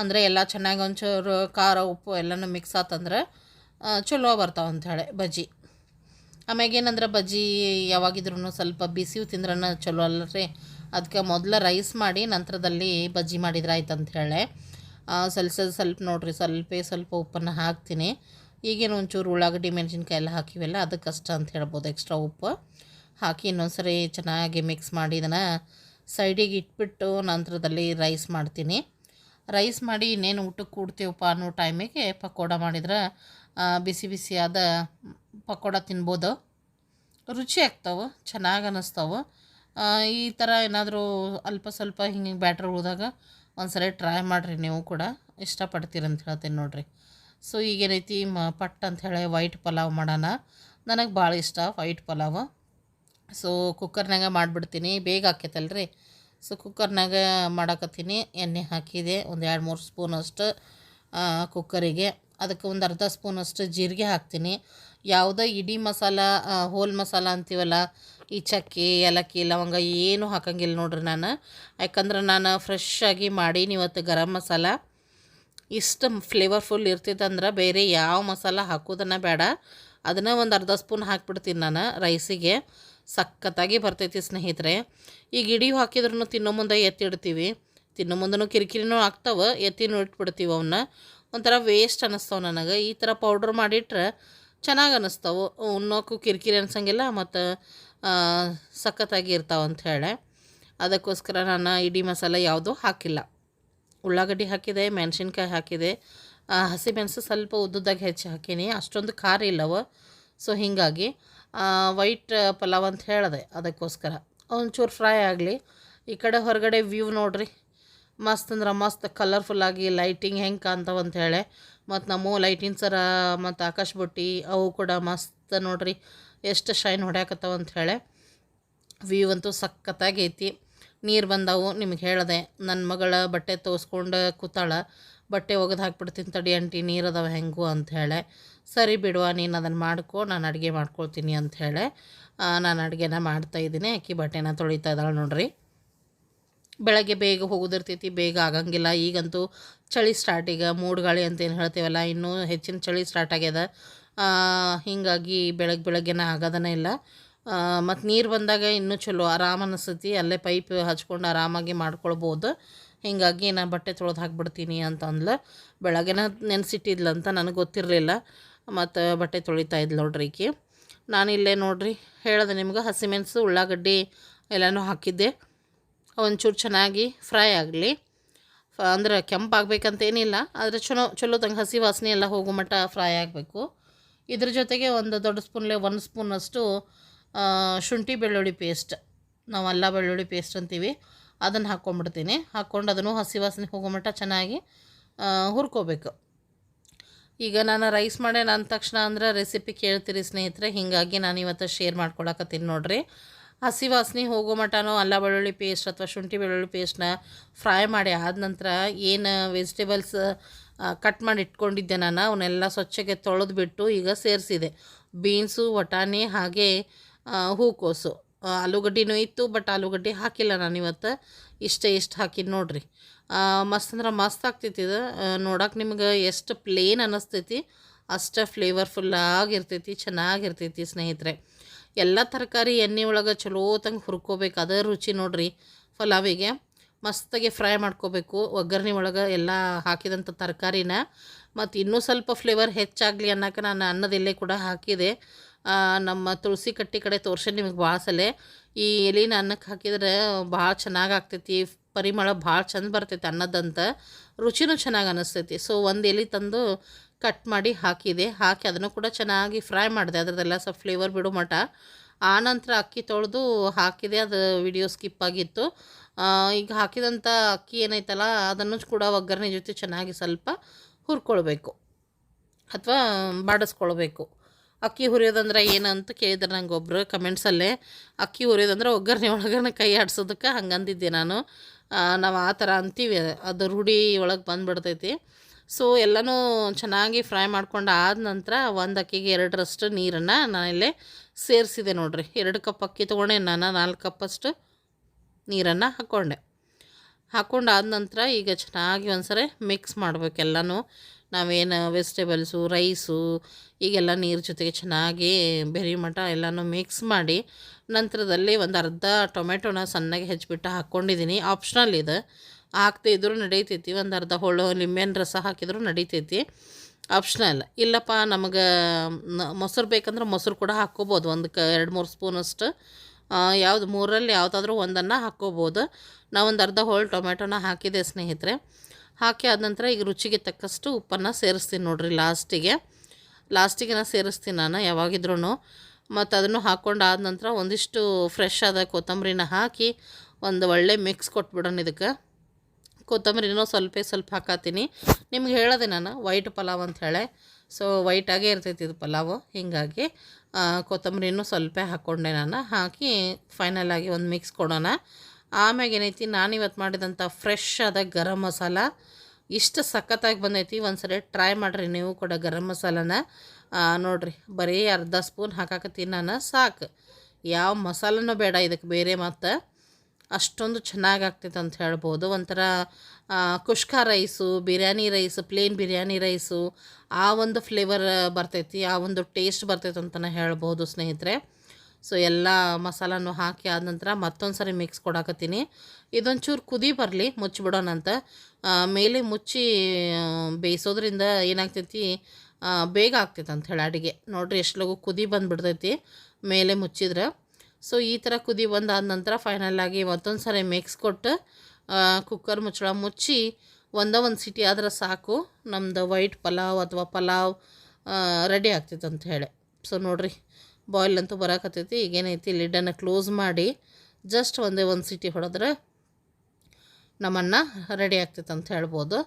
[SPEAKER 1] ಅಂದರೆ ಎಲ್ಲ ಚೆನ್ನಾಗಿ ಒಂಚೂರು ಖಾರ, ಉಪ್ಪು ಎಲ್ಲನೂ ಮಿಕ್ಸ್ ಆತಂದ್ರೆ ಚಲೋ ಬರ್ತಾವೆ ಅಂಥೇಳಿ ಬಜ್ಜಿ. ಆಮ್ಯಾಗ ಏನಂದ್ರೆ ಬಜ್ಜಿ ಯಾವಾಗಿದ್ರೂ ಸ್ವಲ್ಪ ಬಿಸಿವು ತಿಂದ್ರನ ಚಲೋ ಅಲ್ಲ ರೀ ಅದಕ್ಕೆ ಮೊದಲು ರೈಸ್ ಮಾಡಿ ನಂತರದಲ್ಲಿ ಬಜ್ಜಿ ಮಾಡಿದ್ರೆ ಆಯ್ತು ಅಂತ ಹೇಳಿ. ಸ್ವಲ್ಪ ಸ್ವಲ್ಪ ಸ್ವಲ್ಪ ನೋಡಿರಿ, ಸ್ವಲ್ಪ ಸ್ವಲ್ಪ ಉಪ್ಪನ್ನು ಹಾಕ್ತೀನಿ. ಈಗೇನು ಒಂಚೂರು ಉಳ್ಳಾಗಡ್ಡಿ, ಮೆಣಸಿನ್ಕಾಯಿ ಎಲ್ಲ ಹಾಕಿವೆಲ್ಲ ಅದಕ್ಕಷ್ಟ ಅಂತ ಹೇಳ್ಬೋದು ಎಕ್ಸ್ಟ್ರಾ ಉಪ್ಪು. ಹಾಕಿ ಇನ್ನೊಂದ್ಸರಿ ಚೆನ್ನಾಗಿ ಮಿಕ್ಸ್ ಮಾಡಿ ಇದನ್ನು ಸೈಡಿಗೆ ಇಟ್ಬಿಟ್ಟು ನಂತರದಲ್ಲಿ ರೈಸ್ ಮಾಡ್ತೀನಿ. ರೈಸ್ ಮಾಡಿ ಇನ್ನೇನು ಊಟಕ್ಕೆ ಕೂಡ್ತೀವಪ್ಪ ಅನ್ನೋ ಟೈಮಿಗೆ ಪಕೋಡ ಮಾಡಿದ್ರೆ ಬಿಸಿ ಬಿಸಿಯಾದ ಪಕೋಡ ತಿನ್ಬೋದು. ರುಚಿ ಆಗ್ತಾವೆ, ಚೆನ್ನಾಗಿ ಅನ್ನಿಸ್ತಾವೆ ಈ ಥರ ಏನಾದರೂ ಅಲ್ಪ ಸ್ವಲ್ಪ ಹಿಂಗೆ ಬ್ಯಾಟ್ರ್ ಉಳಿದಾಗ ಒಂದ್ಸರಿ ಟ್ರೈ ಮಾಡಿರಿ ನೀವು ಕೂಡ. ಇಷ್ಟಪಡ್ತೀರಿ ಅಂತ ಹೇಳ್ತೀನಿ ನೋಡಿರಿ. ಸೊ, ಈಗೇನೈತಿ, ಮ, ಪಟ್ ಅಂಥೇಳಿ ವೈಟ್ ಪಲಾವ್ ಮಾಡೋಣ. ನನಗೆ ಭಾಳ ಇಷ್ಟ ವೈಟ್ ಪಲಾವ್. ಸೊ ಕುಕ್ಕರ್ನಾಗ ಮಾಡಿಬಿಡ್ತೀನಿ. ಬೇಗ ಆಕೈತಲ್ರಿ? ಸೊ ಕುಕ್ಕರ್ನಾಗ ಮಾಡಾಕತ್ತೀನಿ. ಎಣ್ಣೆ ಹಾಕಿದೆ. ಒಂದು ಎರಡು ಮೂರು ಸ್ಪೂನಷ್ಟು ಕುಕ್ಕರಿಗೆ ಅದಕ್ಕೆ ಒಂದು ಅರ್ಧ ಸ್ಪೂನಷ್ಟು ಜೀರಿಗೆ ಹಾಕ್ತೀನಿ. ಯಾವುದೇ ಇಡೀ ಮಸಾಲ ಹೋಲ್ ಮಸಾಲ ಅಂತೀವಲ್ಲ, ಈ ಚಕ್ಕೆ, ಏಲಕ್ಕಿ, ಲವಂಗ ಏನೂ ಹಾಕಂಗಿಲ್ಲ ನೋಡ್ರಿ ನಾನು. ಯಾಕಂದ್ರೆ ನಾನು ಫ್ರೆಶ್ ಆಗಿ ಮಾಡೀನಿ ಇವತ್ತು ಗರಂ ಮಸಾಲ. ಇಷ್ಟು ಫ್ಲೇವರ್ಫುಲ್ ಅಂದ್ರೆ ಬೇರೆ ಯಾವ ಮಸಾಲ ಹಾಕೋದನ್ನ ಬೇಡ. ಅದನ್ನು ಒಂದು ಅರ್ಧ ಸ್ಪೂನ್ ಹಾಕ್ಬಿಡ್ತೀನಿ ನಾನು ರೈಸಿಗೆ ಸಖತ್ತಾಗಿ ಬರ್ತೈತಿ ಸ್ನೇಹಿತರೆ. ಈಗ ಇಡೀ ಹಾಕಿದ್ರೂ ತಿನ್ನೋ ಮುಂದೆ ಎತ್ತಿಡ್ತೀವಿ ತಿನ್ನೋ ಮುಂದೂ ಕಿರಿಕಿರಿನೂ ಆಗ್ತಾವೆ ಎತ್ತಿನೂ ಇಟ್ಬಿಡ್ತೀವಿ ಅವನ್ನ ಒಂಥರ ವೇಸ್ಟ್ ಅನ್ನಿಸ್ತಾವೆ ನನಗೆ. ಈ ಥರ ಪೌಡ್ರ್ ಮಾಡಿಟ್ರೆ ಚೆನ್ನಾಗಿ ಅನ್ನಿಸ್ತಾವೆ ಉಣ್ಣೋಕ್ಕೂ ಕಿರಿಕಿರಿ ಅನ್ಸಂಗಿಲ್ಲ, ಮತ್ತು ಸಖತ್ತಾಗಿ ಇರ್ತಾವೆ ಹೇಳಿ. ಅದಕ್ಕೋಸ್ಕರ ನಾನು ಇಡೀ ಮಸಾಲ ಯಾವುದೂ ಹಾಕಿಲ್ಲ. ಉಳ್ಳಾಗಡ್ಡಿ ಹಾಕಿದೆ, ಮೆಣಸಿನ್ಕಾಯಿ ಹಾಕಿದೆ. ಹಸಿಮೆಣಸು ಸ್ವಲ್ಪ ಉದ್ದುದಾಗಿ ಹೆಚ್ಚಿ ಹಾಕೀನಿ. ಅಷ್ಟೊಂದು ಖಾರ ಇಲ್ಲವ, ಸೊ ಹೀಗಾಗಿ ವೈಟ್ ಪಲಾವ್ ಅಂತ ಹೇಳಿದೆ ಅದಕ್ಕೋಸ್ಕರ. ಒಂಚೂರು ಫ್ರೈ ಆಗಲಿ. ಈ ಕಡೆ ಹೊರಗಡೆ ವ್ಯೂ ನೋಡ್ರಿ. ಮಸ್ತ್ ಅಂದ್ರೆ ಮಸ್ತ್ ಕಲರ್ಫುಲ್ಲಾಗಿ ಲೈಟಿಂಗ್ ಹೆಂಗೆ ಕಾಣ್ತಾವ ಅಂತ ಹೇಳಿ. ಮತ್ತು ನಮ್ಮ ಲೈಟಿಂಗ್ ಸರ ಮತ್ತು ಆಕಾಶ ಬುಟ್ಟಿ ಅವು ಕೂಡ ಮಸ್ತ್ ನೋಡ್ರಿ. ಎಷ್ಟು ಶೈನ್ ಹೊಡ್ಯಾಕತ್ತಾವ ಅಂತ ಹೇಳಿ. ವ್ಯೂ ಅಂತೂ ಸಖತ್ತಾಗಿ ಐತಿ. ನೀರು ಬಂದವು, ನಿಮ್ಗೆ ಹೇಳಿದೆ. ನನ್ನ ಮಗಳ ಬಟ್ಟೆ ತೋರಿಸ್ಕೊಂಡು ಕೂತಾಳ. ಬಟ್ಟೆ ಒಗೆದು ಹಾಕ್ಬಿಡ್ತೀನಿ ತಡಿ ಅಂಟಿ ನೀರು ಅದಾವ ಹೆಂಗು ಅಂಥೇಳಿ ಸರಿ ಬಿಡುವ ನೀನು ಅದನ್ನು ಮಾಡ್ಕೊ, ನಾನು ಅಡುಗೆ ಮಾಡ್ಕೊಳ್ತೀನಿ ಅಂಥೇಳಿ ನಾನು ಅಡುಗೆನ ಮಾಡ್ತಾಯಿದ್ದೀನಿ ಅಕ್ಕಿ ಬಟ್ಟೆನ ತೊಳಿತಾ ಇದ್ದಾಳೆ ನೋಡ್ರಿ. ಬೆಳಗ್ಗೆ ಬೇಗ ಹೋಗೋದಿರ್ತೈತಿ, ಬೇಗ ಆಗಂಗಿಲ್ಲ. ಈಗಂತೂ ಚಳಿ ಸ್ಟಾರ್ಟ್ ಈಗ ಮೂಡುಗಾಳಿ ಅಂತ ಏನು ಹೇಳ್ತೀವಲ್ಲ, ಇನ್ನೂ ಹೆಚ್ಚಿನ ಚಳಿ ಸ್ಟಾರ್ಟ್ ಆಗ್ಯದ. ಹೀಗಾಗಿ ಬೆಳಗ್ಗೆ ಬೆಳಗ್ಗೆನ ಆಗೋದನೇ ಇಲ್ಲ. ಮತ್ತು ನೀರು ಬಂದಾಗ ಇನ್ನೂ ಚಲೋ, ಆರಾಮ ಅನ್ನಿಸ್ತೈತಿ ಅಲ್ಲೇ ಪೈಪ್ ಹಚ್ಕೊಂಡು ಆರಾಮಾಗಿ ಮಾಡ್ಕೊಳ್ಬೋದು. ಹೀಗಾಗಿ ನಾನು ಬಟ್ಟೆ ತೊಳೆದು ಹಾಕ್ಬಿಡ್ತೀನಿ ಅಂತ ಅಂದ್ಲು ಬೆಳಗ್ಗೆನ ನೆನೆಸಿಟ್ಟಿದ್ಲಂತ ನನಗೆ ಗೊತ್ತಿರಲಿಲ್ಲ. ಮತ್ತು ಬಟ್ಟೆ ತೊಳಿತಾ ಇದ್ಲು ನೋಡ್ರಿ ಈಕಿ. ಇಲ್ಲೇ ನೋಡ್ರಿ, ಹೇಳಿದೆ ನಿಮ್ಗೆ ಹಸಿಮೆಣಸು ಉಳ್ಳಾಗಡ್ಡಿ ಎಲ್ಲನೂ ಹಾಕಿದ್ದೆ. ಒಂಚೂರು ಚೆನ್ನಾಗಿ ಫ್ರೈ ಆಗಲಿ. ಅಂದ್ರೆ ಕೆಂಪಾಗಬೇಕಂತೇನಿಲ್ಲ ಆದರೆ ಚಲೋ ಚಲೋ ತಂಗೆ ಹಸಿ ವಾಸನೆ ಎಲ್ಲ ಹೋಗೋ ಮಟ್ಟ ಫ್ರೈ ಆಗಬೇಕು. ಇದ್ರ ಜೊತೆಗೆ ಒಂದು ದೊಡ್ಡ ಸ್ಪೂನ್ಲೆ ಒಂದು ಸ್ಪೂನಷ್ಟು ಶುಂಠಿ ಬೆಳ್ಳುಳ್ಳಿ ಪೇಸ್ಟ್ ನಾವು ಅಲ್ಲ ಬೆಳ್ಳುಳ್ಳಿ ಪೇಸ್ಟ್ ಅಂತೀವಿ, ಅದನ್ನು ಹಾಕ್ಕೊಂಡ್ಬಿಡ್ತೀನಿ ಹಾಕ್ಕೊಂಡು ಅದನ್ನು ಹಸಿ ವಾಸನೆ ಹೋಗೋ ಮಟ್ಟ ಚೆನ್ನಾಗಿ ಹುರ್ಕೋಬೇಕು. ಈಗ ನಾನು ರೈಸ್ ಮಾಡೇನ ಅಂದ ತಕ್ಷಣ ಅಂದ್ರೆ ರೆಸಿಪಿ ಕೇಳ್ತೀರಿ ಸ್ನೇಹಿತರೆ, ಹೀಗಾಗಿ ನಾನು ಇವತ್ತು ಶೇರ್ ಮಾಡ್ಕೊಳಕತ್ತೀನಿ ನೋಡಿರಿ. ಹಸಿ ವಾಸನೆ, ಹೋಗೋ ಮಟನೋ, ಅಲ್ಲ ಬೆಳ್ಳುಳ್ಳಿ ಪೇಸ್ಟ್ ಅಥವಾ ಶುಂಠಿ ಬೆಳ್ಳುಳ್ಳಿ ಪೇಸ್ಟ್ನ ಫ್ರೈ ಮಾಡಿ ಆದ ನಂತರ ಏನು ವೆಜಿಟೇಬಲ್ಸ್ ಕಟ್ ಮಾಡಿ ಇಟ್ಕೊಂಡಿದ್ದೆ ನಾನು ಅವನ್ನೆಲ್ಲ ಸ್ವಚ್ಛಗೆ ತೊಳೆದು ಬಿಟ್ಟು ಈಗ ಸೇರಿಸಿದೆ. ಬೀನ್ಸು ವಟಾಣಿ, ಹಾಗೆ ಹೂಕೋಸು. ಆಲೂಗಡ್ಡಿನೂ ಇತ್ತು ಬಟ್ ಆಲೂಗಡ್ಡೆ ಹಾಕಿಲ್ಲ ನಾನು ಇವತ್ತು. ಇಷ್ಟೇ ಇಷ್ಟು ಹಾಕಿದ್ದು ನೋಡ್ರಿ. ಮಸ್ತ್ ಅಂದ್ರೆ ಮಸ್ತ್ ಆಗ್ತೈತಿ ಇದು. ನೋಡಕ್ಕೆ ನಿಮ್ಗೆ ಎಷ್ಟು ಪ್ಲೇನ್ ಅನ್ನಿಸ್ತೈತಿ ಅಷ್ಟು ಫ್ಲೇವರ್ಫುಲ್ಲಾಗಿರ್ತೈತಿ ಚೆನ್ನಾಗಿರ್ತೈತಿ ಸ್ನೇಹಿತರೆ. ಎಲ್ಲ ತರಕಾರಿ ಎಣ್ಣೆ ಒಳಗೆ ಚಲೋ ತಂಗೆ ಹುರ್ಕೋಬೇಕು, ಅದೇ ರುಚಿ ನೋಡ್ರಿ ಪಲಾವಿಗೆ. ಮಸ್ತಾಗಿ ಫ್ರೈ ಮಾಡ್ಕೋಬೇಕು, ಒಗ್ಗರಣೆ ಒಳಗೆ ಎಲ್ಲ ಹಾಕಿದಂಥ ತರಕಾರಿನ. ಮತ್ತು ಇನ್ನೂ ಸ್ವಲ್ಪ ಫ್ಲೇವರ್ ಹೆಚ್ಚಾಗಲಿ ಅನ್ನೋಕೆ ನಾನು ಅನ್ನದಲ್ಲೇ ಕೂಡ ಹಾಕಿದೆ. ನಮ್ಮ ತುಳಸಿ ಕಟ್ಟಿ ಕಡೆ ತೋರ್ಸಿ ನಿಮಗೆ ಭಾಳ ಸಲ. ಈ ಎಲೆನ ಅನ್ನಕ್ಕೆ ಹಾಕಿದ್ರೆ ಭಾಳ ಚೆನ್ನಾಗಿ ಆಗ್ತೈತಿ ಪರಿಮಳ ಭಾಳ ಚಂದ ಬರ್ತೈತೆ ಅನ್ನದಂತ ರುಚಿನೂ ಚೆನ್ನಾಗಿ ಅನ್ನಿಸ್ತೈತಿ ಸೊ ಒಂದು ಎಲೆ ತಂದು ಕಟ್ ಮಾಡಿ ಹಾಕಿದೆ. ಹಾಕಿ ಅದನ್ನು ಕೂಡ ಚೆನ್ನಾಗಿ ಫ್ರೈ ಮಾಡಿದೆ. ಅದರದ್ದೆಲ್ಲ ಸ್ವಲ್ಪ ಫ್ಲೇವರ್ ಬಿಡು ಮಟ ಆನಂತರ ಅಕ್ಕಿ ತೊಳೆದು ಹಾಕಿದೆ. ಅದು ವಿಡಿಯೋ ಸ್ಕಿಪ್ ಆಗಿತ್ತು. ಈಗ ಹಾಕಿದಂಥ ಅಕ್ಕಿ ಏನೈತಲ್ಲ, ಅದನ್ನು ಕೂಡ ಒಗ್ಗರಣೆ ಜೊತೆ ಚೆನ್ನಾಗಿ ಸ್ವಲ್ಪ ಹುರ್ಕೊಳ್ಬೇಕು. ಅಥವಾ ಬಾಡಿಸ್ಕೊಳ್ಬೇಕು. ಅಕ್ಕಿ ಹುರಿಯೋದಂದ್ರೆ ಏನಂತ ಕೇಳಿದ್ರೆ ನಂಗೆ ಒಬ್ಬರು ಕಮೆಂಟ್ಸಲ್ಲೇ ಅಕ್ಕಿ ಹುರಿಯೋದಂದ್ರೆ ಒಗ್ಗರಣೆ ಒಳಗರಣೆ ಕೈ ಆಡ್ಸೋದಕ್ಕೆ ಹಂಗಂದಿದ್ದೆ ನಾನು. ನಾವು ಆ ಥರ ಅಂತೀವಿ ಅದು. ರೂಢಿ ಒಳಗೆ ಬಂದುಬಿಡ್ತೈತಿ. ಸೊ ಎಲ್ಲನೂ ಚೆನ್ನಾಗಿ ಫ್ರೈ ಮಾಡ್ಕೊಂಡು ಆದ ನಂತರ ಒಂದು ಅಕ್ಕಿಗೆ ಎರಡರಷ್ಟು ನೀರನ್ನು ನಾನಿಲ್ಲೇ ಸೇರಿಸಿದೆ ನೋಡಿರಿ. ಎರಡು ಕಪ್ ಅಕ್ಕಿ ತೊಗೊಂಡೆ, ನಾನು ನಾಲ್ಕು ಕಪ್ಪಷ್ಟು ನೀರನ್ನು ಹಾಕ್ಕೊಂಡೆ ಹಾಕ್ಕೊಂಡು ಆದ ನಂತರ ಈಗ ಚೆನ್ನಾಗಿ ಒಂದ್ಸರಿ ಮಿಕ್ಸ್ ಮಾಡ್ಬೇಕೆಲ್ಲನೂ ನಾವೇನು ವೆಜಿಟೇಬಲ್ಸು ರೈಸು ಈಗೆಲ್ಲ ನೀರು ಜೊತೆಗೆ ಚೆನ್ನಾಗಿ ಬೆರಿ ಮಟ ಎಲ್ಲನೂ ಮಿಕ್ಸ್ ಮಾಡಿ ನಂತರದಲ್ಲಿ ಒಂದು ಅರ್ಧ ಟೊಮೆಟೊನ ಸಣ್ಣಗೆ ಹೆಚ್ಚಿಬಿಟ್ಟು ಹಾಕ್ಕೊಂಡಿದ್ದೀನಿ ಆಪ್ಷನಲ್ ಇದು. ಹಾಕ್ದೇ ಇದ್ರೂ ನಡೀತೈತಿ. ಒಂದು ಅರ್ಧ ಹೋಳು ಲಿಂಬೆನ ರಸ ಹಾಕಿದ್ರೂ ನಡೀತೈತಿ. ಆಪ್ಷನಲ್ ಇಲ್ಲಪ್ಪ, ನಮಗೆ ಮೊಸರು ಬೇಕಂದ್ರೆ ಮೊಸರು ಕೂಡ ಹಾಕ್ಕೋಬೋದು. ಒಂದು ಕ ಎರಡು ಮೂರು ಸ್ಪೂನಷ್ಟು. ಯಾವುದು ಮೂರಲ್ಲಿ ಯಾವುದಾದ್ರೂ ಒಂದನ್ನು ಹಾಕ್ಕೋಬೋದು. ನಾವೊಂದು ಅರ್ಧ ಹೋಳು ಟೊಮೆಟೊನ ಹಾಕಿದೆ ಸ್ನೇಹಿತರೆ. ಹಾಕಿ ಆದ ನಂತರ ಈಗ ರುಚಿಗೆ ತಕ್ಕಷ್ಟು ಉಪ್ಪನ್ನು ಸೇರಿಸ್ತೀನಿ ನೋಡಿರಿ ಲಾಸ್ಟಿಗೆ. ಲಾಸ್ಟಿಗೆ ನಾನು ಸೇರಿಸ್ತೀನಿ ನಾನು ಯಾವಾಗಿದ್ರೂ ಮತ್ತು ಅದನ್ನು ಹಾಕ್ಕೊಂಡು ಆದ ನಂತರ ಒಂದಿಷ್ಟು ಫ್ರೆಶ್ ಆದ ಕೊತ್ತಂಬರಿನ ಹಾಕಿ ಒಂದು ಒಳ್ಳೆ ಮಿಕ್ಸ್ ಕೊಟ್ಬಿಡೋಣ ಇದಕ್ಕೆ. ಕೊತ್ತಂಬರಿನೂ ಸ್ವಲ್ಪ ಸ್ವಲ್ಪ ಹಾಕತ್ತೀನಿ. ನಿಮ್ಗೆ ಹೇಳೋದೆ ನಾನು ವೈಟ್ ಪಲಾವ್ ಅಂತ ಹೇಳಿ. ಸೊ ವೈಟಾಗೇ ಇರ್ತೈತಿ ಇದು ಪಲಾವು. ಹೀಗಾಗಿ ಕೊತ್ತಂಬರಿನೂ ಸ್ವಲ್ಪ ಹಾಕ್ಕೊಂಡೆ ನಾನು. ಹಾಕಿ ಫೈನಲ್ ಆಗಿ ಒಂದು ಮಿಕ್ಸ್ ಕೊಡೋಣ. ಆಮ್ಯಾಗ ಏನೈತಿ ನಾನು ಇವತ್ತು ಮಾಡಿದಂಥ ಫ್ರೆಶ್ ಆದ ಗರಂ ಮಸಾಲ. ಇಷ್ಟು ಸಖತ್ತಾಗಿ ಬಂದೈತಿ, ಒಂದ್ಸರಿ ಟ್ರೈ ಮಾಡಿರಿ ನೀವು ಕೂಡ ಗರಂ ಮಸಾಲನ. ನೋಡಿರಿ, ಬರೀ ಅರ್ಧ ಸ್ಪೂನ್ ಹಾಕಾಕತ್ತೀನಿ ನಾನು, ಸಾಕು. ಯಾವ ಮಸಾಲನೂ ಬೇಡ ಇದಕ್ಕೆ ಬೇರೆ ಮತ್ತು. ಅಷ್ಟೊಂದು ಚೆನ್ನಾಗಿ ಆಗ್ತೈತೆ ಅಂತ ಹೇಳ್ಬೋದು. ಒಂಥರ kushka rice biryani rice plain biryani rice ಆ ಒಂದು ಫ್ಲೇವರ್ ಬರ್ತೈತಿ, ಆ ಒಂದು ಟೇಸ್ಟ್ ಬರ್ತೈತೆ ಅಂತಲೇ ಹೇಳ್ಬೋದು ಸ್ನೇಹಿತರೆ. ಸೊ ಎಲ್ಲ ಮಸಾಲನೂ ಹಾಕಿ ಆದ ನಂತರ ಮತ್ತೊಂದು ಸರಿ ಮಿಕ್ಸ್ ಕೊಡಾಕತ್ತೀನಿ. ಇದೊಂಚೂರು ಕುದಿ ಬರಲಿ ಮುಚ್ಚಿಬಿಡೋಣಂತ ಮೇಲೆ ಮುಚ್ಚಿ ಬೇಯಿಸೋದ್ರಿಂದ ಏನಾಗ್ತೈತಿ ಬೇಗ ಆಗ್ತೈತೆ ಅಂತ ಹೇಳಿ ಅಡುಗೆ. ನೋಡಿರಿ ಎಷ್ಟು ಲಗು ಕುದಿ ಬಂದುಬಿಡ್ತೈತಿ, ಮೇಲೆ ಮುಚ್ಚಿದ್ರೆ. ಸೊ ಈ ಥರ ಕುದಿ ಬಂದಾದ ನಂತರ ಫೈನಲ್ ಆಗಿ ಮತ್ತೊಂದು ಸರಿ ಮಿಕ್ಸ್ ಕೊಟ್ಟು ಕುಕ್ಕರ್ ಮುಚ್ಚಳ ಮುಚ್ಚಿ ಒಂದೇ ಒಂದು ಸಿಟಿ ಆದ್ರೆ ಸಾಕು. ನಮ್ಮದು ವೈಟ್ ಪಲಾವ್ ಅಥವಾ ಪಲಾವ್ ರೆಡಿ ಆಗ್ತೈತೆ ಅಂತ ಹೇಳಿ. ಸೊ ನೋಡ್ರಿ. ಬಾಯ್ಲ್ ಅಂತೂ ಬರಾಕತ್ತೈತಿ. ಈಗೇನೈತಿ ಲಿಡ್ಡನ್ನು ಕ್ಲೋಸ್ ಮಾಡಿ ಜಸ್ಟ್ ಒಂದೇ ಒಂದು ಸಿಟಿ ಹೊಡೆದ್ರೆ ನಮ್ಮನ್ನ ರೆಡಿ ಆಗ್ತೈತೆ ಅಂತ ಹೇಳ್ಬೋದು.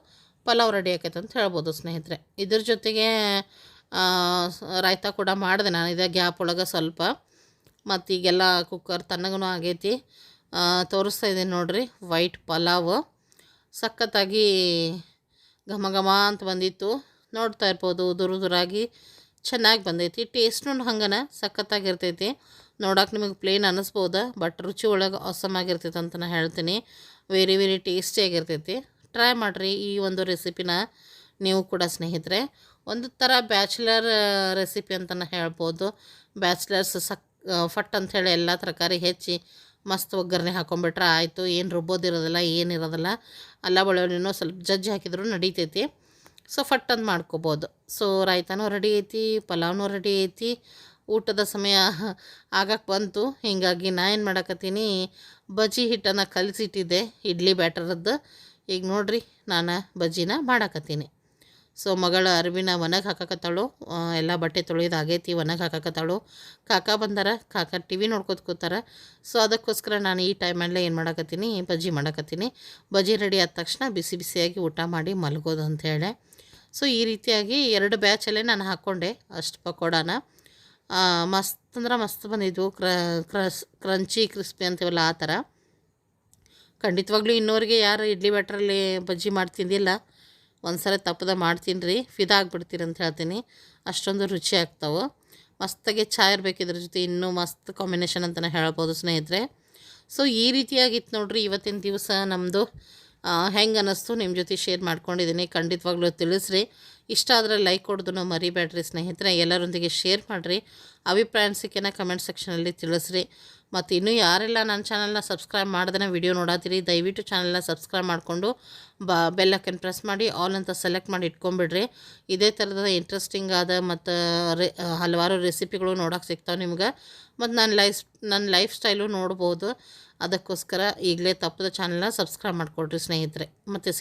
[SPEAKER 1] ಪಲಾವ್ ರೆಡಿ ಆಕೈತೆ ಅಂತ ಹೇಳ್ಬೋದು ಸ್ನೇಹಿತರೆ. ಇದ್ರ ಜೊತೆಗೆ ರಾಯ್ತ ಕೂಡ ಮಾಡಿದೆ ನಾನು. ಇದೇ ಗ್ಯಾಪ್ ಒಳಗೆ ಸ್ವಲ್ಪ. ಮತ್ತು ಈಗೆಲ್ಲ ಕುಕ್ಕರ್ ತಣ್ಣಗೂ ಆಗೈತಿ. ತೋರಿಸ್ತಾ ಇದ್ದೀನಿ ನೋಡ್ರಿ. ವೈಟ್ ಪಲಾವ್. ಸಖತ್ತಾಗಿ ಘಮ ಘಮ ಅಂತ ಬಂದಿತ್ತು. ನೋಡ್ತಾ ಇರ್ಬೋದು ದುರು ದುರಾಗಿ ಚೆನ್ನಾಗಿ ಬಂದೈತಿ. ಟೇಸ್ಟ್ನು ಹಂಗನ ಸಖತ್ತಾಗಿರ್ತೈತಿ. ನೋಡಕ್ಕೆ ನಿಮಗೆ ಪ್ಲೇನ್ ಅನ್ನಿಸ್ಬೋದು ಬಟ್ ರುಚಿ ಒಳಗೆ ಅಸಮಾಗಿರ್ತೈತೆ ಆಗಿರ್ತೈತೆ ಅಂತ ನಾನು ಹೇಳ್ತೀನಿ. ವೆರಿ ವೆರಿ ಟೇಸ್ಟಿಯಾಗಿರ್ತೈತಿ ಟ್ರೈ ಮಾಡಿರಿ ಈ ಒಂದು ರೆಸಿಪಿನ ನೀವು ಕೂಡ ಸ್ನೇಹಿತರೆ. ಒಂದು ಥರ ಬ್ಯಾಚುಲರ್ ರೆಸಿಪಿ ಅಂತಲೇ ಹೇಳ್ಬೋದು. ಬ್ಯಾಚುಲರ್ಸ್ ಸಕ್ ಫಟ್ ಅಂಥೇಳಿ ಎಲ್ಲ ತರಕಾರಿ ಹೆಚ್ಚಿ ಮಸ್ತ್ ಒಗ್ಗರಣೆ ಹಾಕೊಂಬಿಟ್ರೆ ಆಯಿತು. ಏನು ರುಬ್ಬೋದಿರೋದಿಲ್ಲ, ಏನಿರೋದಿಲ್ಲ. ಅಲ್ಲ ಬೆಳ್ಳುಳ್ಳಿನೂ ಸ್ವಲ್ಪ ಜಜ್ಜಿ ಹಾಕಿದ್ರು ನಡೀತೈತಿ. ಸೊ ಫಟ್ ಅಂತ ಮಾಡ್ಕೋಬೋದು. ಸೊ ರಾಯ್ತಾನೂ ರೆಡಿ ಐತಿ, ಪಲಾವ್ನೂ ರೆಡಿ ಐತಿ. ಊಟದ ಸಮಯ ಆಗಕ್ಕೆ ಬಂತು. ಹೀಗಾಗಿ ನಾ ಏನು ಮಾಡಕತ್ತೀನಿ, ಬಜ್ಜಿ ಹಿಟ್ಟನ್ನು ಕಲಸಿಟ್ಟಿದ್ದೆ, ಇಡ್ಲಿ ಬ್ಯಾಟರದ್ದು ಈಗ ನೋಡ್ರಿ, ನಾನು ಬಜ್ಜಿನ ಮಾಡಕತ್ತೀನಿ. ಸೊ ಮಗಳ ಅರಿವಿನ ಒನಗೆ ಹಾಕಕತ್ತಾಳು. ಎಲ್ಲ ಬಟ್ಟೆ ತೊಳೆಯೋದು ಆಗೈತಿ ಒನಗೆ ಹಾಕಕತ್ತಾಳು. ಕಾಕ ಬಂದಾರ, ಕಾಕ ಟಿ ವಿ ನೋಡ್ಕೊತ ಸೊ ಅದಕ್ಕೋಸ್ಕರ ನಾನು ಈ ಟೈಮಲ್ಲೇ ಏನು ಮಾಡಕತ್ತೀನಿ, ಬಜ್ಜಿ ಮಾಡಕತ್ತೀನಿ. ಬಜ್ಜಿ ರೆಡಿ ಆದ ತಕ್ಷಣ ಬಿಸಿ ಬಿಸಿಯಾಗಿ ಊಟ ಮಾಡಿ ಮಲಗೋದು ಅಂಥೇಳಿ ಸೊ, ಈ ರೀತಿಯಾಗಿ ಎರಡು ಬ್ಯಾಚಲ್ಲೇ ನಾನು ಹಾಕ್ಕೊಂಡೆ ಅಷ್ಟು ಪಕೋಡಾನ. ಮಸ್ತ್ ಅಂದ್ರೆ ಮಸ್ತ್ ಬಂದಿದ್ವು. ಕ್ರ, ಕ್ರಸ್, ಕ್ರಂಚಿ, ಕ್ರಿಸ್ಪಿ ಅಂತೀವಲ್ಲ ಆ ಥರ. ಖಂಡಿತವಾಗ್ಲೂ ಇನ್ನೋರಿಗೆ ಯಾರು ಇಡ್ಲಿ ಬ್ಯಾಟ್ರಲ್ಲಿ ಬಜ್ಜಿ ಮಾಡಿ ತಿಂದಿಲ್ಲ. ಒಂದು ಸಲ ತಪ್ಪದ ಮಾಡ್ತೀನಿ ರೀ. ಫಿದಾ ಆಗಿಬಿಡ್ತೀರಿ ಅಂತ ಹೇಳ್ತೀನಿ. ಅಷ್ಟೊಂದು ರುಚಿ ಆಗ್ತಾವೆ. ಮಸ್ತಾಗೆ ಚಾ ಇರಬೇಕು ಇದ್ರ ಜೊತೆ. ಇನ್ನೂ ಮಸ್ತ್ ಕಾಂಬಿನೇಷನ್ ಅಂತಲೇ ಹೇಳ್ಬೋದು ಸ್ನೇಹಿತರೆ. ಸೊ, ಈ ರೀತಿಯಾಗಿತ್ತು ನೋಡ್ರಿ ಇವತ್ತಿನ ದಿವಸ ನಮ್ಮದು ಹೆಂಗೆ ಅನ್ನಿಸ್ತು? ನಿಮ್ಮ ಜೊತೆ ಶೇರ್ ಮಾಡ್ಕೊಂಡಿದ್ದೀನಿ ಖಂಡಿತವಾಗ್ಲೂ ತಿಳಿಸ್ರಿ. ಇಷ್ಟ ಆದರೆ ಲೈಕ್ ಕೊಡೋದನ್ನು ಮರಿಬೇಡ್ರಿ ಸ್ನೇಹಿತರೆ. ಎಲ್ಲರೊಂದಿಗೆ ಶೇರ್ ಮಾಡಿರಿ. ಅಭಿಪ್ರಾಯ ಅನಿಸಿಕೆನ ಕಮೆಂಟ್ ಸೆಕ್ಷನಲ್ಲಿ ತಿಳಿಸ್ರಿ. ಮತ್ತು ಇನ್ನೂ ಯಾರೆಲ್ಲ ನನ್ನ ಚಾನಲ್ನ ಸಬ್ಸ್ಕ್ರೈಬ್ ಮಾಡ್ದೇ ವಿಡಿಯೋ ನೋಡತ್ತೀರಿ ದಯವಿಟ್ಟು ಚಾನಲ್ನ ಸಬ್ಸ್ಕ್ರೈಬ್ ಮಾಡಿಕೊಂಡು ಬ ಬೆಲ್ಲಕ್ಕನ್ನು ಪ್ರೆಸ್ ಮಾಡಿ ಆಲ್ ಅಂತ ಸೆಲೆಕ್ಟ್ ಮಾಡಿ ಇಟ್ಕೊಂಬಿಡ್ರಿ ಇದೇ ಥರದ ಇಂಟ್ರೆಸ್ಟಿಂಗ್ ಆದ ಮತ್ತು ರೆ ಹಲವಾರು ರೆಸಿಪಿಗಳು ನೋಡೋಕೆ ಸಿಗ್ತಾವೆ ನಿಮ್ಗೆ. ಮತ್ತು ನನ್ನ ಲೈಫ್ ನನ್ನ ಲೈಫ್ ಸ್ಟೈಲು ನೋಡ್ಬೋದು. ಅದಕ್ಕೋಸ್ಕರ ಈಗಲೇ ತಪ್ಪದ ಚಾನಲ್ನ ಸಬ್ಸ್ಕ್ರೈಬ್ ಮಾಡಿಕೊಡ್ರಿ ಸ್ನೇಹಿತರೆ. ಮತ್ತೆ